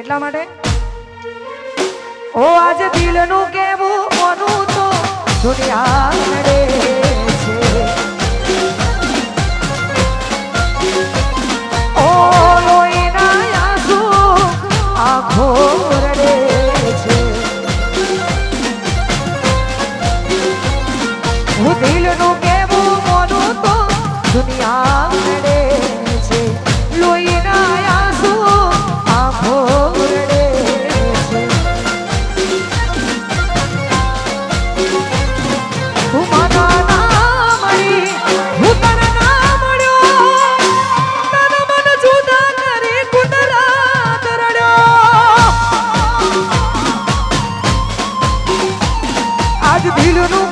એટલા માટે? ઓ, આજે દિલનું કેવું મોનું તો દુનિયા લડે છે. ઓ, લોહીના છે. હું દિલનું કેવું મોનું તો દુનિયા Filho no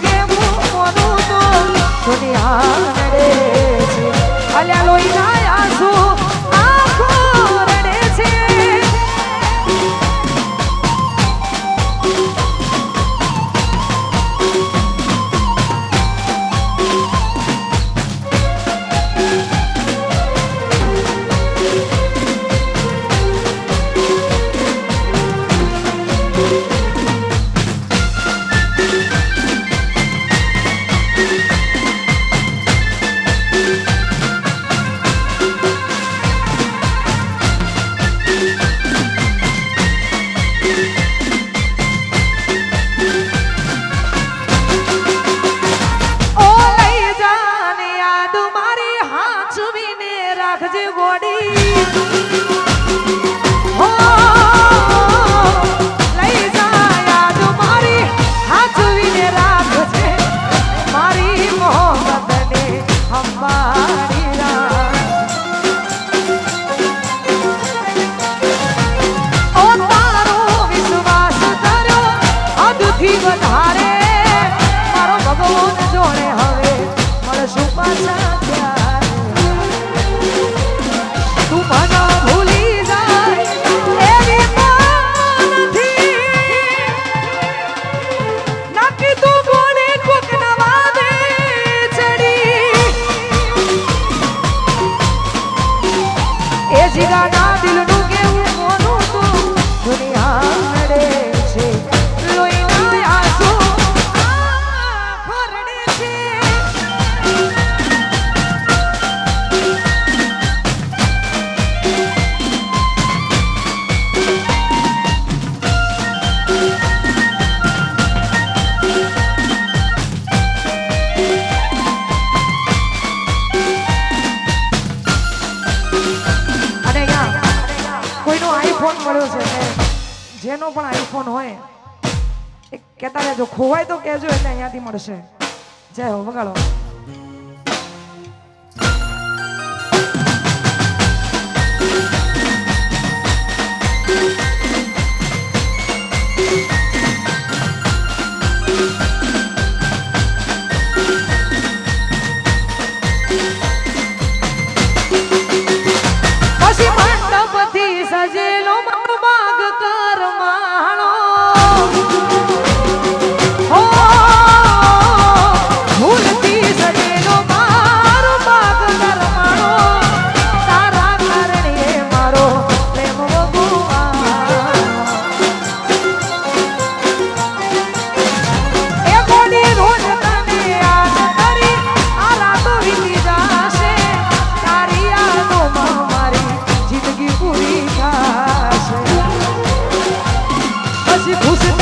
body. જેનો પણ આઈફોન હોય. એ કહેતા રહેજો, ખોવાય તો કહેજો, એટલે અહીંયાથી મળશે. જય હો વગાડો પછી ખુશ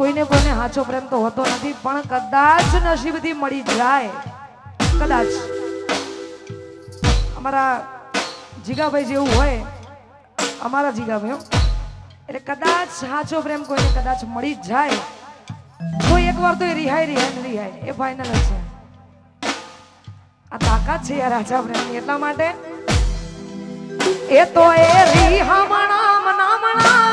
કોઈને કોઈને સાચો પ્રેમ તો હોતો નથી, પણ કદાચ નસીબથી મળી જાય. કદાચ. અમારા જીગાભાઈ જેવું હોય, અમારા જીગાભાઈ એટલે કદાચ સાચો પ્રેમ કોઈને કદાચ મળી જાય. તો એકવાર તો એ રિહાય રિહાય રિહાય એ ફાઇનલ છે. આ તાકાત છે યાર રાજા પ્રેમની. એટલા માટે એ તો એ રિહામણા, મનામણા.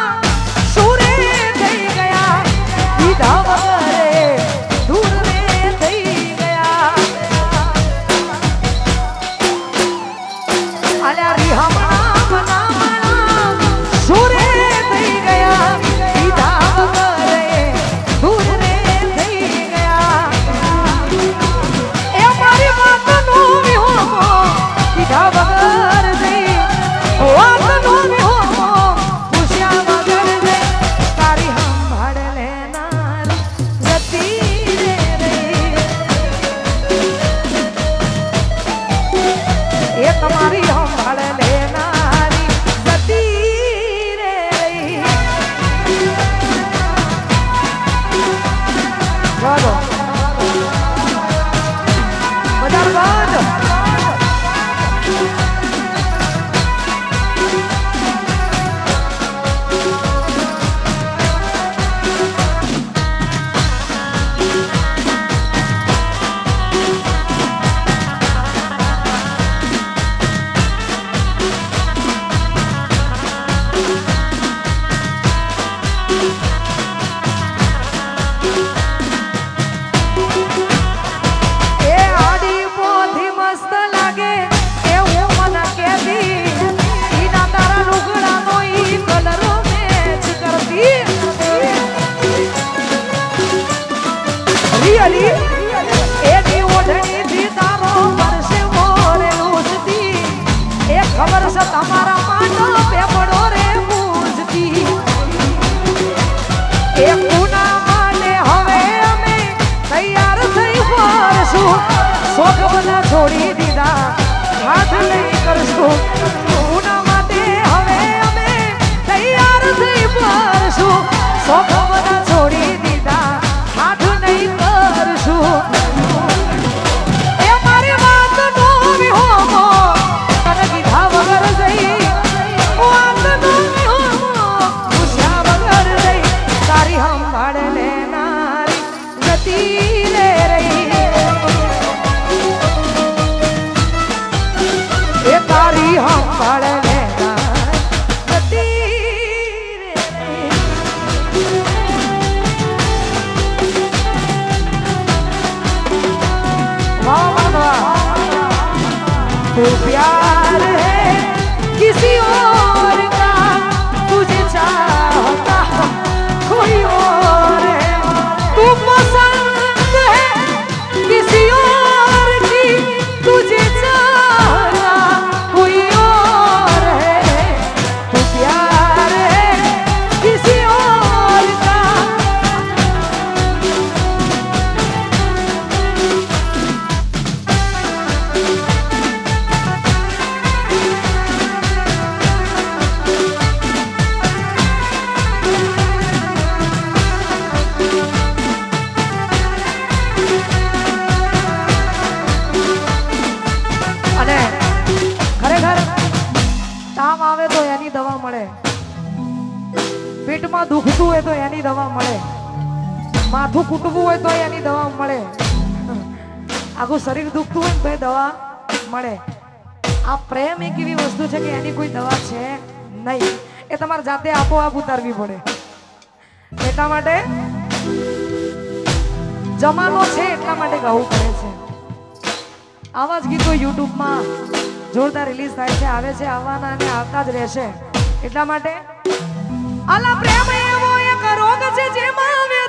એની દવા મળે. માથું કૂટવું હોય તો એની દવા મળે. આખું શરીર દુખતું હોય તો એ દવા મળે. આ પ્રેમ એક એવી વસ્તુ છે કે એની કોઈ દવા છે નહીં. એ તમારે જાતે આપોઆપ ઉતારવી પડે. એટલા માટે જમાનો છે એટલા માટે ગાવું પડે છે. આવા જ ગીતો યુટ્યુબમાં જોરદાર રિલીઝ થાય છે, આવે છે, આવવાના અને આવતા જ રહેશે. એટલા માટે અલા પ્રેમ 姐姐们.